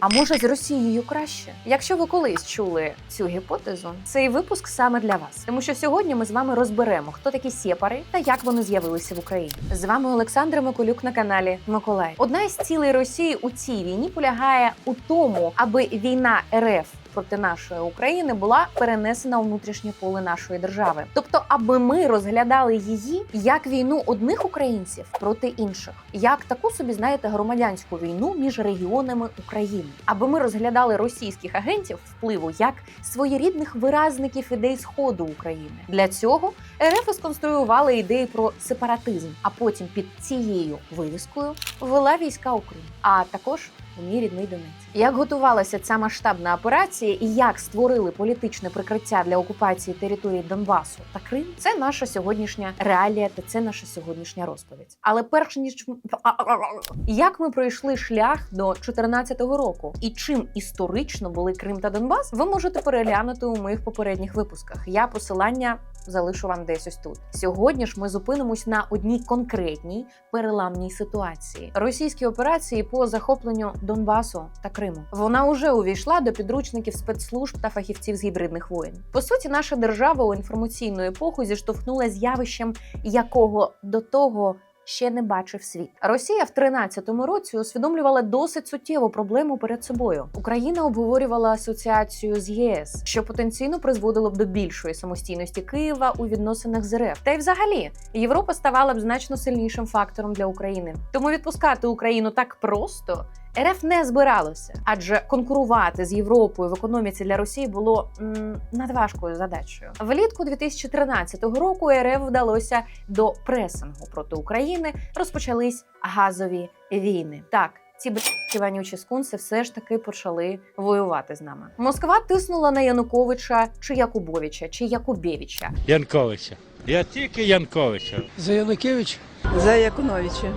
А може з Росією краще? Якщо ви колись чули цю гіпотезу, цей випуск саме для вас, тому що сьогодні ми з вами розберемо, хто такі сєпари та як вони з'явилися в Україні. З вами Олександр Миколюк на каналі Миколай. Одна із цілей Росії у цій війні полягає у тому, аби війна РФ проти нашої України була перенесена у внутрішнє поле нашої держави, тобто, аби ми розглядали її як війну одних українців проти інших, як таку собі знаєте громадянську війну між регіонами України, аби ми розглядали російських агентів впливу як своєрідних виразників ідей сходу України. Для цього РФ сконструювали ідеї про сепаратизм, а потім під цією вивіскою ввела війська України, а також у мій рідний Донець. Як готувалася ця масштабна операція і як створили політичне прикриття для окупації території Донбасу та Крим, це наша сьогоднішня реалія та це наша сьогоднішня розповідь. Але перш ніж як ми пройшли шлях до 2014 року і чим історично були Крим та Донбас, ви можете переглянути у моїх попередніх випусках. Я посилання залишу вам десь ось тут. Сьогодні ж ми зупинимось на одній конкретній переламній ситуації російській операції по захопленню Донбасу та Криму. Вона уже увійшла до підручників спецслужб та фахівців з гібридних воєн. По суті, наша держава у інформаційну епоху зіштовхнула з явищем, якого до того. Ще не бачив світ. Росія в 13-му році усвідомлювала досить суттєву проблему перед собою. Україна обговорювала асоціацію з ЄС, що потенційно призводило б до більшої самостійності Києва у відносинах з РФ. Та й взагалі Європа ставала б значно сильнішим фактором для України. Тому відпускати Україну так просто. РФ не збиралося, адже конкурувати з Європою в економіці для Росії було м, надважкою задачею. Влітку 2013 року РФ вдалося до пресингу проти України. Розпочались газові війни. Так. Ці б**ті вонючі скунси все ж таки почали воювати з нами. Москва тиснула на Януковича чи Якубовича чи Якубєвича. Янковича. Я тільки Янковича. За Янукевич За Якуновича.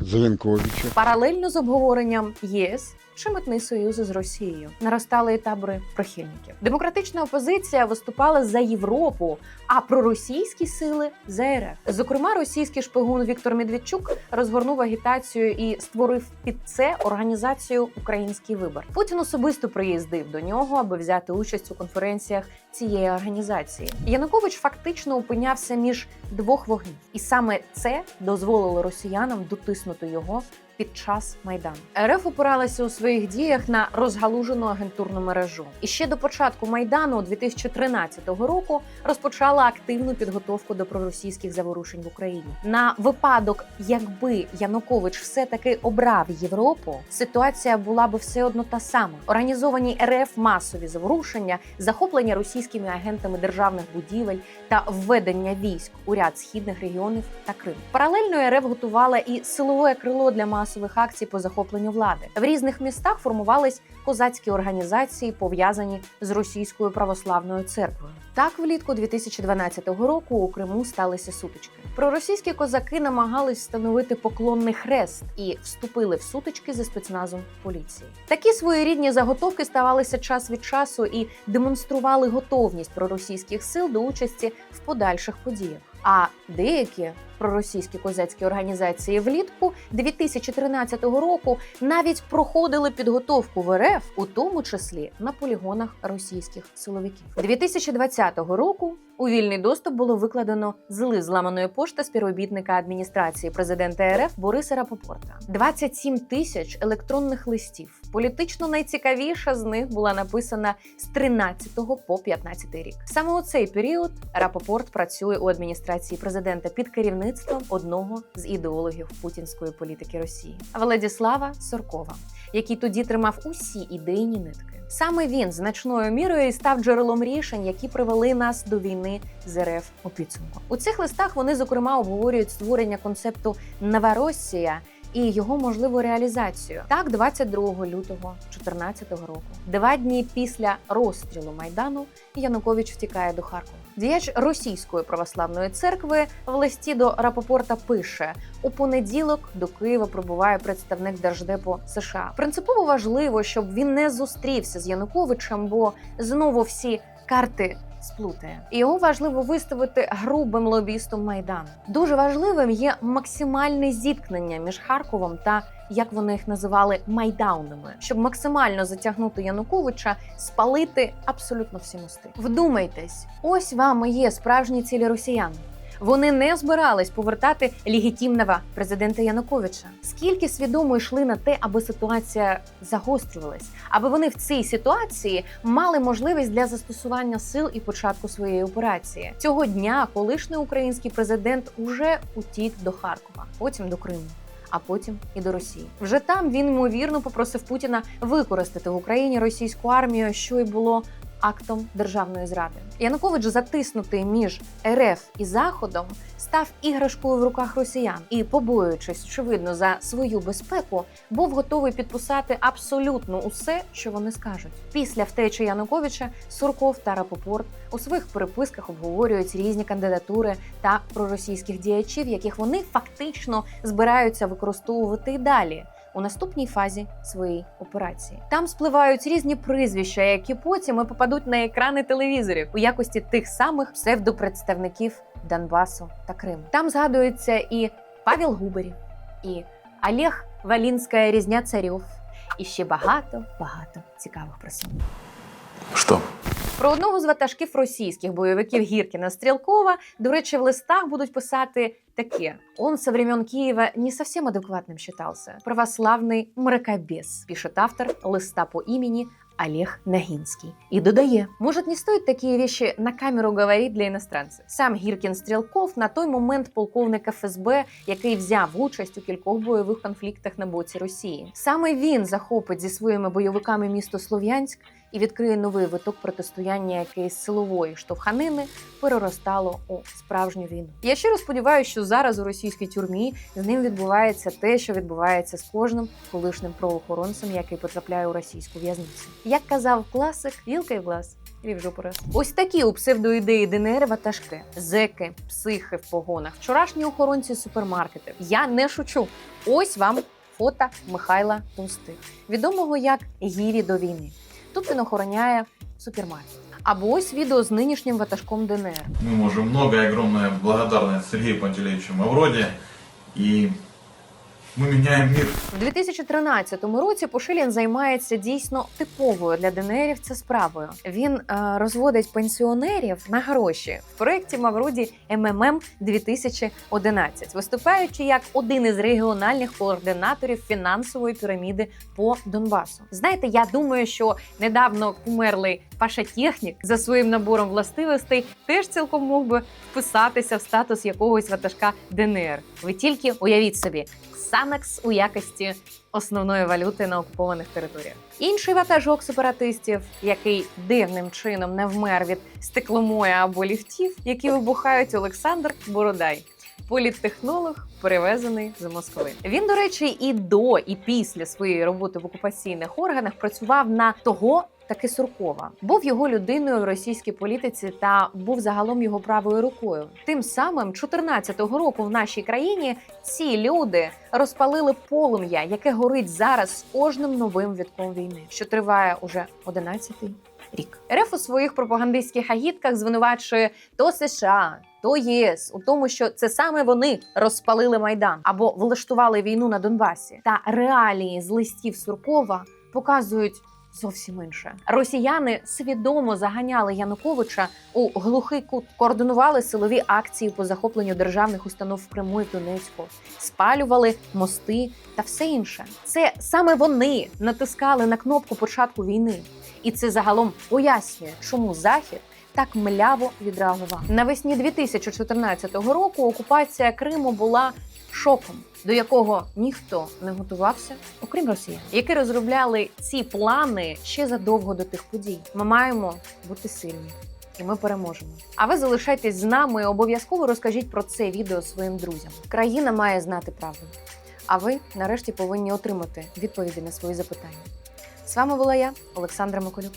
За Янковича. Паралельно з обговоренням ЄС чи митний союз з Росією наростали і табори прихильників. Демократична опозиція виступала за Європу, а проросійські сили за РФ. Зокрема, російський шпигун Віктор Медведчук розгорнув агітацію і створив під це організацію Український вибір. Путін особисто приїздив до нього, аби взяти участь у конференціях цієї організації. Янукович фактично опинявся між двох вогнів, і саме це дозволило росіянам дотиснути його під час майдану. РФ опиралася у своїх діях на розгалужену агентурну мережу. І ще до початку майдану 2013 року розпочала активну підготовку до проросійських заворушень в Україні. На випадок, якби Янукович все таки обрав Європу, ситуація була би все одно та сама: організовані РФ масові заворушення, захоплення російськими агентами державних будівель та введення військ у ряд східних регіонів та Крим. Паралельно РФ готувала і силове крило для масових акцій по захопленню влади. В різних містах формувались козацькі організації, пов'язані з російською православною церквою. Так, влітку 2012 року у Криму сталися сутички. Проросійські козаки намагались встановити поклонний хрест і вступили в сутички зі спецназом поліції. Такі своєрідні заготовки ставалися час від часу і демонстрували готовність проросійських сил до участі в подальших подіях. А деякі проросійські козацькі організації влітку 2013 року навіть проходили підготовку в РФ, у тому числі на полігонах російських силовиків. 2020 року у вільний доступ було викладено з лист зламаної пошти співробітника адміністрації президента РФ Бориса Рапопорта. 27 тисяч електронних листів. Політично найцікавіша з них була написана з 13 по 15 рік. Саме у цей період Рапопорт працює у адміністрації президента під керівництвом одного з ідеологів путінської політики Росії Владіслава Соркова, який тоді тримав усі ідейні нитки. Саме він значною мірою і став джерелом рішень, які привели нас до війни з РФ у підсумку. У цих листах вони зокрема обговорюють створення концепту Новоросія і його можливу реалізацію. Так, 22 лютого 2014 року, два дні після розстрілу майдану, Янукович втікає до Харкова. Діяч російської православної церкви в листі до Рапопорта пише: у понеділок до Києва прибуває представник держдепу США. Принципово важливо, щоб він не зустрівся з Януковичем, бо знову всі карти сплутає. І його важливо виставити грубим лобістом майдану. Дуже важливим є максимальне зіткнення між Харковом та як вони їх називали майдаунами, щоб максимально затягнути Януковича, спалити абсолютно всі мости. Вдумайтесь, ось вам є справжні цілі росіян. Вони не збирались повертати легітимного президента Януковича. Скільки свідомо йшли на те, аби ситуація загострювалась, аби вони в цій ситуації мали можливість для застосування сил і початку своєї операції цього дня. Колишній український президент уже утік до Харкова, потім до Криму. А потім і до Росії. Вже там він ймовірно попросив Путіна використати в Україні російську армію, що й було актом державної зради. Янукович, затиснутий між РФ і Заходом, став іграшкою в руках росіян і, побоюючись, очевидно, за свою безпеку, був готовий підписати абсолютно усе, що вони скажуть. Після втечі Януковича Сурков та Рапопорт у своїх переписках обговорюють різні кандидатури та проросійських діячів, яких вони фактично збираються використовувати і далі. У наступній фазі своєї операції там спливають різні прізвища, які потім і попадуть на екрани телевізорів у якості тих самих псевдопредставників Донбасу та Криму. Там згадується і Павел Губарів, і Олег Валінська різня царьов, і ще багато багато цікавих персон. Что? Про одного з ватажків російських бойовиків Гіркіна Стрілкова, до речі, в листах будуть писати таке: он со времен Киева не совсем адекватным считался. Православный мракобес, пишет автор листа по имени Олег Нагинский. И додає, может, не стоит такие вещи на камеру говорить для иностранцев. Сам Гіркін Стрілков на той момент полковник ФСБ, який взяв участь у кількох бойових конфліктах на боці Росії. Саме він захопить зі своїми бойовиками місто Слов'янськ і відкриє новий виток протистояння, яке силової штовханини переростало у справжню війну. Я щиро сподіваюся, що зараз у російській тюрмі з ним відбувається те, що відбувається з кожним колишнім правоохоронцем, який потрапляє у російську в'язницю. Як казав класик, вілка в глаз. Раз. Ось такі у псевдоідеї ДНР ватажки, зеки, психи в погонах, вчорашні охоронці супермаркетів. Я не шучу. Ось вам фото Михайла Товстих, відомого як Гіві до війни. Тут він охороняє супермаркет. Або ось відео з нинішнім ватажком ДНР. Ми можемо много і огромная благодарність Сергію Пантелеевичу Мавроді И мы меняем мир. В 2013 році Пушилін займається дійсно типовою для ДНРівця справою. Він е, розводить пенсіонерів на гроші в проєкті Мавроді МММ 2011, виступаючи як один із регіональних координаторів фінансової піраміди по Донбасу. Знаєте, я думаю, що недавно померлий Паша Технік за своїм набором властивостей теж цілком мог би вписатися в статус якогось ватажка ДНР. Ви тільки уявіть собі. Санакс у якості основної валюти на окупованих територіях. Інший ватажок сепаратистів, який дивним чином не вмер від стекломоя або ліфтів, які вибухають Олександр Бородай. Політтехнолог, перевезений з Москви. Він, до речі, і до, і після своєї роботи в окупаційних органах працював на того таки Суркова. Був його людиною в російській політиці та був загалом його правою рукою. Тим самим, 14-го року в нашій країні ці люди розпалили полум'я, яке горить зараз з кожним новим вітком війни, що триває уже 11-й рік. РФ у своїх пропагандистських агітках звинувачує то США. То ЄС у тому, що це саме вони розпалили майдан або влаштували війну на Донбасі. Та реалії з листів Суркова показують зовсім інше. Росіяни свідомо заганяли Януковича у глухий кут, координували силові акції по захопленню державних установ в Криму і Донецьку, спалювали мости та все інше. Це саме вони натискали на кнопку початку війни, і це загалом пояснює, чому захід. Так мляво відреагував навесні 2014 року. Окупація Криму була шоком, до якого ніхто не готувався, окрім росіян, які розробляли ці плани ще задовго до тих подій. Ми маємо бути сильні. І ми переможемо. А ви залишайтесь з нами обов'язково розкажіть про це відео своїм друзям. Країна має знати правду. А ви нарешті повинні отримати відповіді на свої запитання. З вами була я, Олександра Миколюк.